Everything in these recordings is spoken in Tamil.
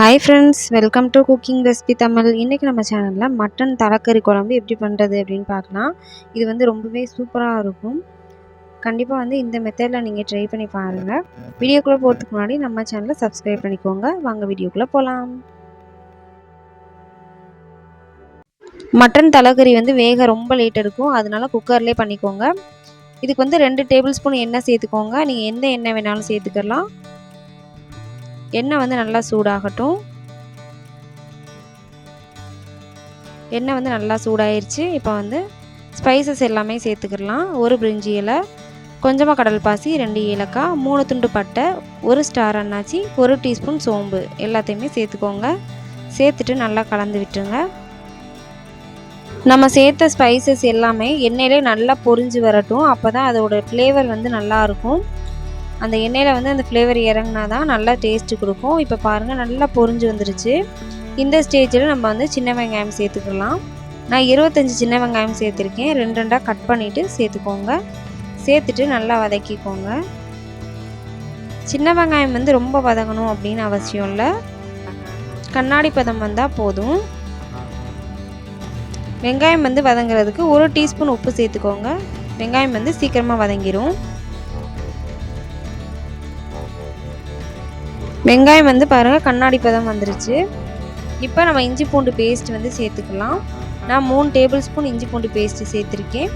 Hi friends welcome to cooking recipe Tamil இன்றைக்கி நம்ம சேனலில் மட்டன் தலைக்கறி குழம்பு எப்படி பண்ணுறது அப்படின்னு பார்க்கலாம். இது வந்து ரொம்பவே சூப்பராக இருக்கும். கண்டிப்பாக வந்து இந்த மெத்தடில் நீங்கள் ட்ரை பண்ணி பாருங்கள் வீடியோக்குள்ளே போகிறதுக்கு முன்னாடி நம்ம சேனலை சப்ஸ்கிரைப் பண்ணிக்கோங்க. வாங்க வீடியோக்குள்ளே போகலாம் மட்டன் தலைக்கறி வந்து வேக ரொம்ப லேட் இருக்கும் அதனால குக்கர்லேயே பண்ணிக்கோங்க. இதுக்கு வந்து ரெண்டு டேபிள் ஸ்பூன் எண்ணெய் சேர்த்துக்கோங்க. நீங்கள் எந்த எண்ணெய் வேணாலும் சேர்த்துக்கலாம். எண்ணெய் வந்து நல்லா சூடாகட்டும். எண்ணெய் வந்து நல்லா சூடாயிருச்சு. இப்போ வந்து ஸ்பைசஸ் எல்லாமே சேர்த்துக்கிடலாம். ஒரு பிரிஞ்சி இலை கொஞ்சமாக கடல் பாசி ரெண்டு ஏலக்காய் மூணு துண்டு பட்டை ஒரு ஸ்டார் அண்ணாச்சி ஒரு டீஸ்பூன் சோம்பு. எல்லாத்தையுமே சேர்த்துக்கோங்க. சேர்த்துட்டு நல்லா கலந்து விட்டுருங்க. நம்ம சேர்த்த ஸ்பைசஸ் எல்லாமே எண்ணெயிலே நல்லா பொரிஞ்சு வரட்டும். அப்போ தான் அதோட ஃப்ளேவர் வந்து நல்லாயிருக்கும் அந்த எண்ணெயில் வந்து அந்த ஃப்ளேவர் இறங்கினா தான் நல்லா டேஸ்ட்டு கொடுக்கும். இப்போ பாருங்கள் நல்லா பொரிஞ்சு வந்துருச்சு. இந்த ஸ்டேஜில் நம்ம வந்து சின்ன வெங்காயம் சேர்த்துக்கலாம். நான் இருபத்தஞ்சி சின்ன வெங்காயம் சேர்த்துருக்கேன். ரெண்டு ரெண்டாக கட் பண்ணிவிட்டு சேர்த்துக்கோங்க. சேர்த்துட்டு நல்லா வதக்கிக்கோங்க. சின்ன வெங்காயம் வந்து ரொம்ப வதங்கணும் அப்படின்னு அவசியம் இல்லை. கண்ணாடி பதம் வந்தால் போதும். வெங்காயம் வந்து வதங்குறதுக்கு ஒரு டீஸ்பூன் உப்பு சேர்த்துக்கோங்க. வெங்காயம் வந்து சீக்கிரமாக வதங்கிடும் வெங்காயம் வந்து பாருங்கள் கண்ணாடி பதம் வந்துருச்சு. இப்போ நம்ம இஞ்சி பூண்டு பேஸ்ட் வந்து சேர்த்துக்கலாம். நான் மூணு டேபிள் ஸ்பூன் இஞ்சி பூண்டு பேஸ்ட்டு சேர்த்துருக்கேன்.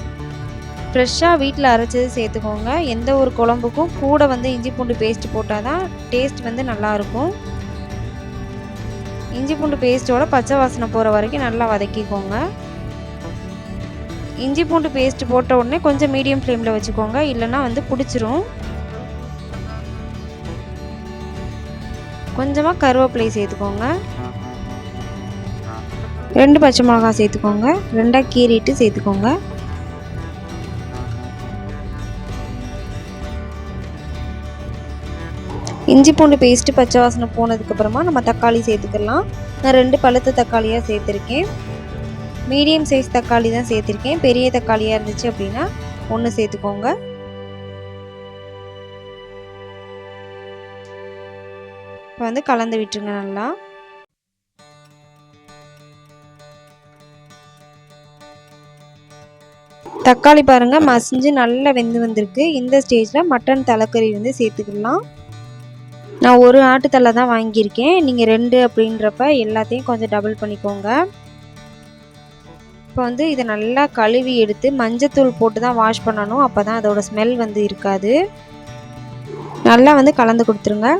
ஃப்ரெஷ்ஷாக வீட்டில் அரைச்சது சேர்த்துக்கோங்க. எந்த ஒரு குழம்புக்கும் கூட வந்து இஞ்சி பூண்டு பேஸ்ட் போட்டால் தான் டேஸ்ட் வந்து நல்லாயிருக்கும் இஞ்சி பூண்டு பேஸ்ட்டோட பச்சை வாசனை போகிற வரைக்கும் நல்லா வதக்கிக்கோங்க. இஞ்சி பூண்டு பேஸ்ட் போட்ட உடனே கொஞ்சம் மீடியம் ஃப்ளேமில் வச்சுக்கோங்க. இல்லைன்னா வந்து பிடிச்சிரும். கொஞ்சமாக கருவேப்பிலை சேர்த்துக்கோங்க. ரெண்டு பச்சை மிளகா சேர்த்துக்கோங்க. ரெண்டாக கீறிட்டு சேர்த்துக்கோங்க. இஞ்சி பூண்டு பேஸ்ட்டு பச்சை வாசனை போனதுக்கப்புறமா நம்ம தக்காளி சேர்த்துக்கலாம். நான் ரெண்டு பழுத்த தக்காளியாக சேர்த்துருக்கேன். மீடியம் சைஸ் தக்காளி தான் சேர்த்துருக்கேன். பெரிய தக்காளியாக இருந்துச்சு அப்படின்னா ஒன்று சேர்த்துக்கோங்க. இப்போ வந்து கலந்து விட்டுருங்க நல்லா. தக்காளி பாருங்கள் மசிஞ்சு நல்லா வெந்து வந்திருக்கு. இந்த ஸ்டேஜில் மட்டன் தலைக்கறி வந்து சேர்த்துக்கலாம். நான் ஒரு ஆட்டுத்தலை தான் வாங்கியிருக்கேன். நீங்கள் ரெண்டு அப்படின்றப்ப எல்லாத்தையும் கொஞ்சம் டபுள் பண்ணிக்கோங்க. இப்போ வந்து இதை நல்லா கழுவி எடுத்து மஞ்சத்தூள் போட்டு தான் வாஷ் பண்ணணும். அப்போ தான் அதோடய ஸ்மெல் வந்து இருக்காது. நல்லா வந்து கலந்து கொடுத்துருங்க.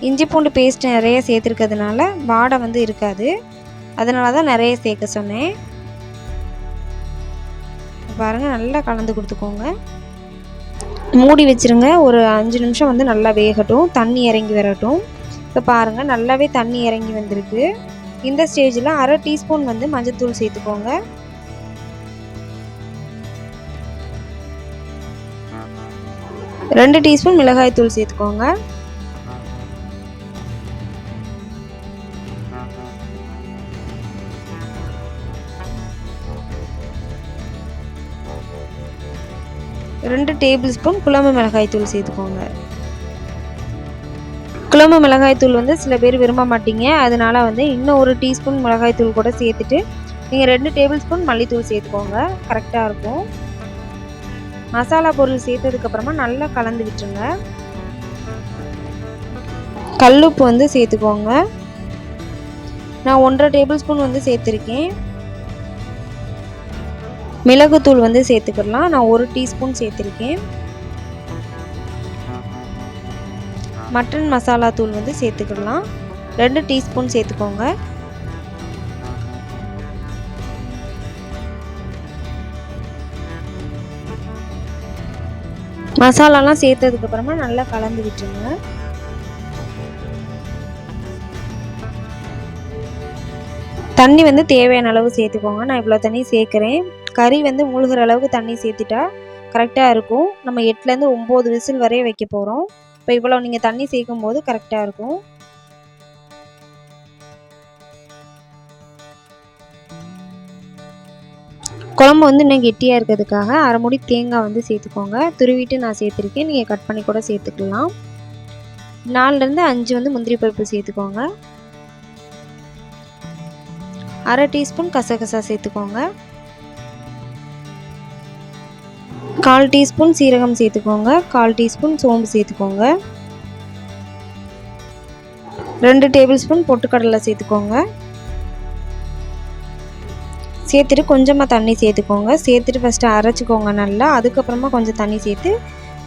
இஞ்சி பூண்டு பேஸ்ட் நிறைய சேர்த்துருக்கிறதுனால வாடை வந்து இருக்காது. அதனால தான் நிறைய சேர்க்க சொன்னேன். பாருங்கள் நல்லா கலந்து கொடுத்துக்கோங்க. மூடி வச்சுருங்க. ஒரு அஞ்சு நிமிஷம் வந்து நல்லா வேகட்டும். தண்ணி இறங்கி வரட்டும். இப்போ பாருங்கள் நல்லாவே தண்ணி இறங்கி வந்திருக்கு. இந்த ஸ்டேஜில் அரை டீஸ்பூன் வந்து மஞ்சத்தூள் சேர்த்துக்கோங்க. ரெண்டு டீஸ்பூன் மிளகாய் தூள் சேர்த்துக்கோங்க. ரெண்டு டேபிள் ஸ்பூன் குழம்பு மிளகாய் தூள் சேர்த்துக்கோங்க. குழம்பு மிளகாய் தூள் வந்து சில பேர் விரும்ப மாட்டீங்க. அதனால வந்து இன்னும் ஒரு டீஸ்பூன் மிளகாய் தூள் கூட சேர்த்துட்டு நீங்கள் ரெண்டு டேபிள் ஸ்பூன் மல்லித்தூள் சேர்த்துக்கோங்க. கரெக்டாக இருக்கும். மசாலா பொருள் சேர்த்ததுக்கப்புறமா நல்லா கலந்து விட்டுருங்க. கல்லுப்பு வந்து சேர்த்துக்கோங்க. நான் ஒன்றரை டேபிள் ஸ்பூன் வந்து சேர்த்துருக்கேன். மிளகுத்தூள் வந்து சேர்த்துக்கிடலாம். நான் ஒரு டீஸ்பூன் சேர்த்துருக்கேன். மட்டன் மசாலா தூள் வந்து சேர்த்துக்கிடலாம். ரெண்டு டீஸ்பூன் சேர்த்துக்கோங்க. மசாலாலாம் சேர்த்ததுக்கப்புறமா நல்லா கலந்து விட்டுருங்க. தண்ணி வந்து தேவையான அளவு சேர்த்துக்கோங்க. நான் இவ்வளோ தண்ணி சேர்க்குறேன். கறி வந்து மூழ்கிற அளவுக்கு தண்ணி சேர்த்துட்டா கரெக்டாக இருக்கும். நம்ம எட்டுலேருந்து ஒம்பது விசில் வரைய வைக்க போகிறோம் இப்போ இவ்வளோ நீங்கள் தண்ணி சேர்க்கும் போது கரெக்டாக இருக்கும். குழம்பு வந்து இன்னும் கெட்டியாக இருக்கிறதுக்காக அரை முடி தேங்காய் வந்து சேர்த்துக்கோங்க. துருவிட்டு நான் சேர்த்துருக்கேன். நீங்கள் கட் பண்ணி கூட சேர்த்துக்கலாம். நாலுலேருந்து அஞ்சு வந்து முந்திரி பருப்பு சேர்த்துக்கோங்க. அரை டீஸ்பூன் கசகசா சேர்த்துக்கோங்க. கால் டீஸ்பூன் சீரகம் சேர்த்துக்கோங்க. கால் டீஸ்பூன் சோம்பு சேர்த்துக்கோங்க. ரெண்டு டேபிள் ஸ்பூன் பொட்டுக்கடலை சேர்த்துக்கோங்க. சேர்த்துட்டு கொஞ்சமாக தண்ணி சேர்த்துக்கோங்க. சேர்த்துட்டு ஃபஸ்ட்டு அரைச்சிக்கோங்க நல்லா. அதுக்கப்புறமா கொஞ்சம் தண்ணி சேர்த்து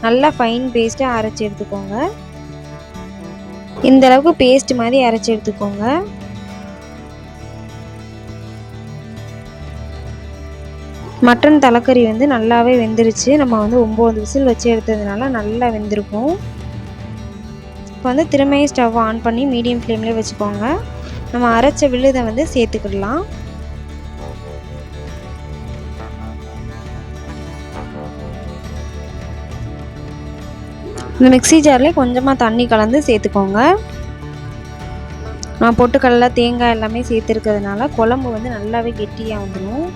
நல்லா ஃபைன் பேஸ்ட்டாக அரைச்சி எடுத்துக்கோங்க. இந்த அளவுக்கு பேஸ்ட் மாதிரி அரைச்சி எடுத்துக்கோங்க. மட்டன் தலைக்கறி வந்து நல்லாவே வெந்துருச்சு. நம்ம வந்து ஒம்பது விசில் வச்சு எடுத்ததுனால நல்லா வெந்திருக்கும். இப்போ வந்து திரும்பியும் ஸ்டவ் ஆன் பண்ணி மீடியம் ஃப்ளேம்லேயே வச்சுக்கோங்க. நம்ம அரைச்ச விழுதை வந்து சேர்த்துக்கிடலாம். இந்த மிக்ஸி ஜார்லேயே கொஞ்சமாக தண்ணி கலந்து சேர்த்துக்கோங்க. நான் பொட்டுக்கடலை தேங்காய் எல்லாமே சேர்த்துருக்கிறதுனால குழம்பு வந்து நல்லாவே கெட்டியாக வந்துடும்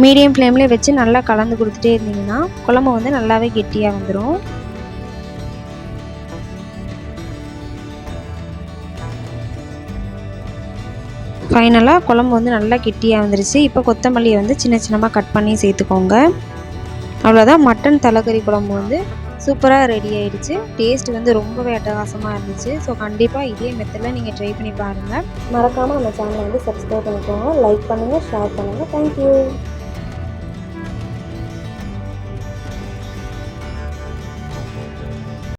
மீடியம் ஃப்ளேமில் வச்சு நல்லா கலந்து கொடுத்துட்டே இருந்தீங்கன்னா குழம்பு வந்து நல்லாவே கெட்டியாக வந்துடும் ஃபைனலாக குழம்பு வந்து நல்லா கெட்டியாக வந்துருச்சு. இப்போ கொத்தமல்லியை வந்து சின்ன சின்னமாக கட் பண்ணி சேர்த்துக்கோங்க. அவ்வளோதான் மட்டன் தலைக்கறி குழம்பு வந்து சூப்பராக ரெடி ஆகிடுச்சு டேஸ்ட் வந்து ரொம்பவே அட்டகாசமாக இருந்துச்சு. ஸோ கண்டிப்பாக இதே மெத்தடில் நீங்கள் ட்ரை பண்ணி பாருங்கள் மறக்காமல் நம்ம சேனலை வந்து சப்ஸ்கிரைப் பண்ணிக்கோங்க. லைக் பண்ணுங்கள் ஷேர் பண்ணுங்கள் தேங்க்யூ